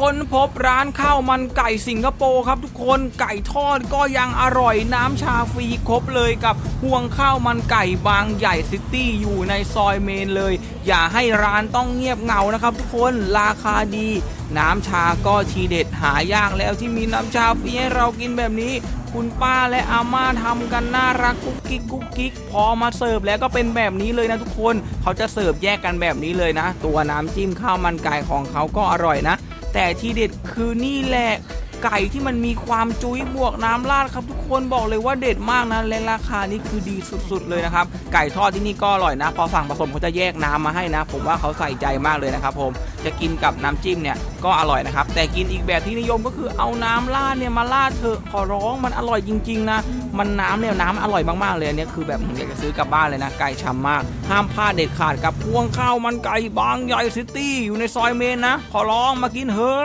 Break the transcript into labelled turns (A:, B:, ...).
A: ค้นพบร้านข้าวมันไก่สิงคโปร์ครับ ทุกคนไก่ทอดก็ยังอร่อยน้ำชาฟรีครบเลยกับห่วงข้าวมันไก่บางใหญ่ซิตี้อยู่ในซอยเมนเลย อย่าให้ร้านต้องเงียบเหงานะครับ ทุกคนราคาดี น้ำชาก็ทีเด็ดหายากแล้วที่มีน้ำชาฟรีให้เรากินแบบนี้คุณป้าและอาม่าทำกันน่ารักกุ๊กกิ๊กกุ๊กกิ๊กพอมาเสิร์ฟแล้วก็เป็นแบบนี้เลยนะทุกคนเขาจะเสิร์ฟแยกกันแบบนี้เลยนะ ตัวน้ำจิ้มข้าวมันไก่ของเขาก็อร่อยนะ แต่ที่เด็ดคือนี่แหละ ไก่ที่มันมีความจุ้ยบวกน้ำราดครับทุกคนบอกเลยว่าเด็ดมากนะและราคานี่คือดีสุดๆเลยนะครับไก่ทอดที่นี่ก็อร่อยนะ พอสั่งผสมเขาจะแยกน้ำมาให้นะ ผมว่าเขาใส่ใจมากเลยนะครับผมจะกินกับน้ำจิ้มเนี่ยก็อร่อยนะครับ แต่กินอีกแบบที่นิยมก็คือเอาน้ำราดเนี่ยมาราดเถอะขอร้องมันอร่อยจริง ๆ นะ มันน้ำเนี่ยน้ำอร่อยมากๆเลยอันนี้คือแบบผมอยากจะซื้อกลับบ้านเลยนะไก่ฉ่ำมาก ห้ามพลาดเด็ดขาดกับพวงข้าวมันไก่บางใหญ่ซิตี้อยู่ในซอยเมนนะ ขอร้องมากินเถอะ